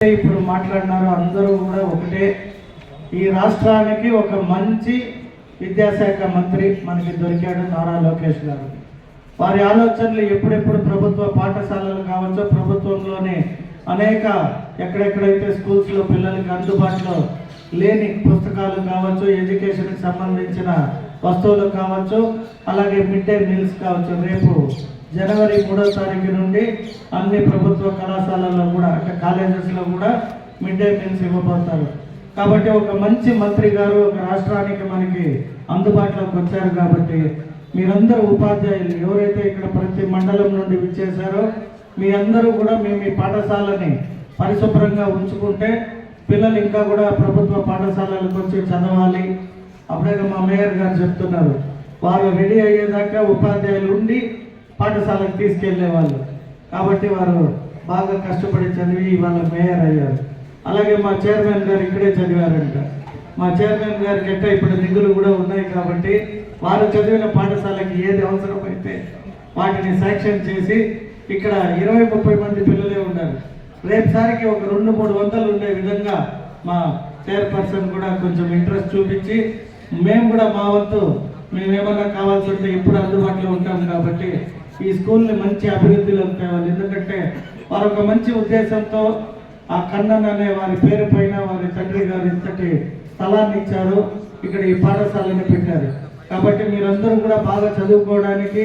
ఇప్పుడు మాట్లాడినారు అందరూ కూడా ఒకటే. ఈ రాష్ట్రానికి ఒక మంచి విద్యాశాఖ మంత్రి మనకి దొరికాడు నారా లోకేష్ గారు. వారి ఆలోచనలు ఎప్పుడెప్పుడు ప్రభుత్వ పాఠశాలలు కావచ్చు ప్రభుత్వంలోనే అనేక ఎక్కడెక్కడైతే స్కూల్స్లో పిల్లలకి అందుబాటులో లేని పుస్తకాలు కావచ్చు ఎడ్యుకేషన్కి సంబంధించిన వస్తువులు కావచ్చు అలాగే మిడ్ డే మీల్స్ కావచ్చు రేపు జనవరి మూడో తారీఖు నుండి అన్ని ప్రభుత్వ కళాశాలల్లో కూడా అంటే కాలేజెస్లో కూడా మిడ్ డే మీల్స్ ఇవ్వబోతారు కాబట్టి ఒక మంచి మంత్రి గారు ఒక రాష్ట్రానికి మనకి అందుబాటులోకి వచ్చారు కాబట్టి మీరందరూ ఉపాధ్యాయులు. ఎవరైతే ఇక్కడ ప్రతి మండలం నుండి విచ్చేశారో మీ అందరూ కూడా మేము మీ పాఠశాలని పరిశుభ్రంగా ఉంచుకుంటే పిల్లలు ఇంకా కూడా ప్రభుత్వ పాఠశాలలకు వచ్చి చదవాలి. అప్పుడే మా మేయర్ గారు చెప్తున్నారు. వారు రెడీ అయ్యేదాకా ఉపాధ్యాయులు ఉండి పాఠశాలకు తీసుకెళ్ళే వాళ్ళు. కాబట్టి వారు బాగా కష్టపడి చదివి ఇవాళ మేయర్ అయ్యారు. అలాగే మా చైర్మన్ గారు ఇక్కడే చదివారంట. మా చైర్మన్ గారికి ఎట్ట ఇప్పుడు నిధులు కూడా ఉన్నాయి కాబట్టి వారు చదివిన పాఠశాలకి ఏది అవసరమైతే వాటిని శాంక్షన్ చేసి ఇక్కడ ఇరవై ముప్పై మంది పిల్లలే ఉన్నారు రేపుసారికి ఒక రెండు మూడు వందలు ఉండే విధంగా మా చైర్పర్సన్ కూడా కొంచెం ఇంట్రెస్ట్ చూపించి మేము కూడా మా వంతు మేమేమన్నా కావాల్సి ఉంటే ఇప్పుడు అందుబాటులో ఉంటాం కాబట్టి ఈ స్కూల్ని మంచి అభివృద్ధిలోకి తేవాలి. ఎందుకంటే వారు ఒక మంచి ఉద్దేశంతో ఆ కన్నన్ అనే వారి పేరు పైన వారి తండ్రి గారు ఇంతటి స్థలాన్ని ఇచ్చారు. ఇక్కడ ఈ పాఠశాలని పెట్టారు. కాబట్టి మీరందరూ కూడా బాగా చదువుకోవడానికి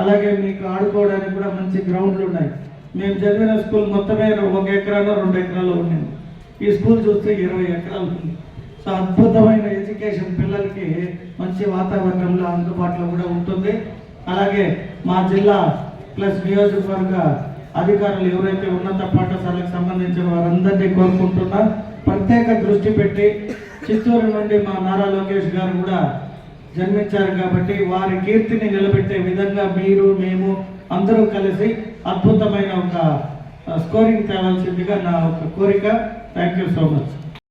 అలాగే మీకు ఆడుకోవడానికి కూడా మంచి గ్రౌండ్లు ఉన్నాయి. మేము చదివిన స్కూల్ మొత్తమే ఒక ఎకరాలో రెండు ఎకరాలు ఉండింది. ఈ స్కూల్ చూస్తే ఇరవై ఎకరాలు ఉంది. సో అద్భుతమైన ఎడ్యుకేషన్ పిల్లలకి మంచి వాతావరణంలో అందుబాటులో కూడా ఉంటుంది. అలాగే మా జిల్లా ప్లస్ నియోజకవర్గ అధికారులు ఎవరైతే ఉన్నత పాఠశాలకు సంబంధించిన వారందరినీ కోరుకుంటున్నా ప్రత్యేక దృష్టి పెట్టి చిత్తూరు నుండి మా నారా లోకేష్ గారు కూడా జన్మించారు కాబట్టి వారి కీర్తిని నిలబెట్టే విధంగా మీరు మేము అందరూ కలిసి అద్భుతమైన ఒక స్కోరింగ్ తేవాల్సిందిగా నా ఒక కోరిక. Thank you so much